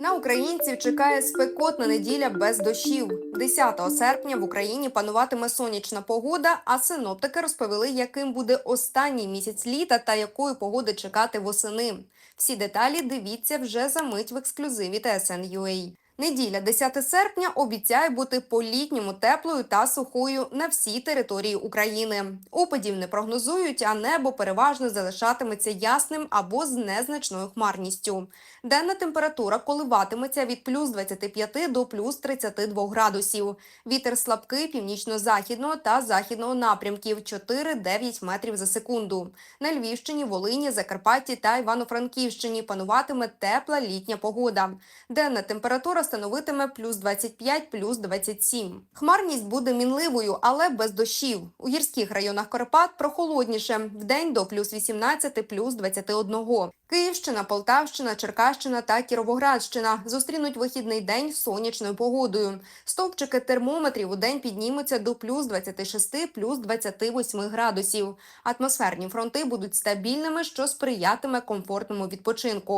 На українців чекає спекотна неділя без дощів. 10 серпня в Україні пануватиме сонячна погода, а синоптики розповіли, яким буде останній місяць літа та якої погоди чекати восени. Всі деталі дивіться вже за мить в ексклюзиві TSN.ua. Неділя 10 серпня обіцяє бути по-літньому теплою та сухою на всій території України. Опадів не прогнозують, а небо переважно залишатиметься ясним або з незначною хмарністю. Денна температура коливатиметься від плюс 25 до плюс 32 градусів. Вітер слабкий північно-західного та західного напрямків 4-9 метрів за секунду. На Львівщині, Волині, Закарпатті та Івано-Франківщині пануватиме тепла літня погода. Денна температура становитиме плюс 25, плюс 27. Хмарність буде мінливою, але без дощів. У гірських районах Карпат прохолодніше. Вдень до плюс 18, плюс 21. Київщина, Полтавщина, Черкащина та Кіровоградщина зустрінуть вихідний день сонячною погодою. Стовпчики термометрів у день піднімуться до плюс 26, плюс 28 градусів. Атмосферні фронти будуть стабільними, що сприятиме комфортному відпочинку.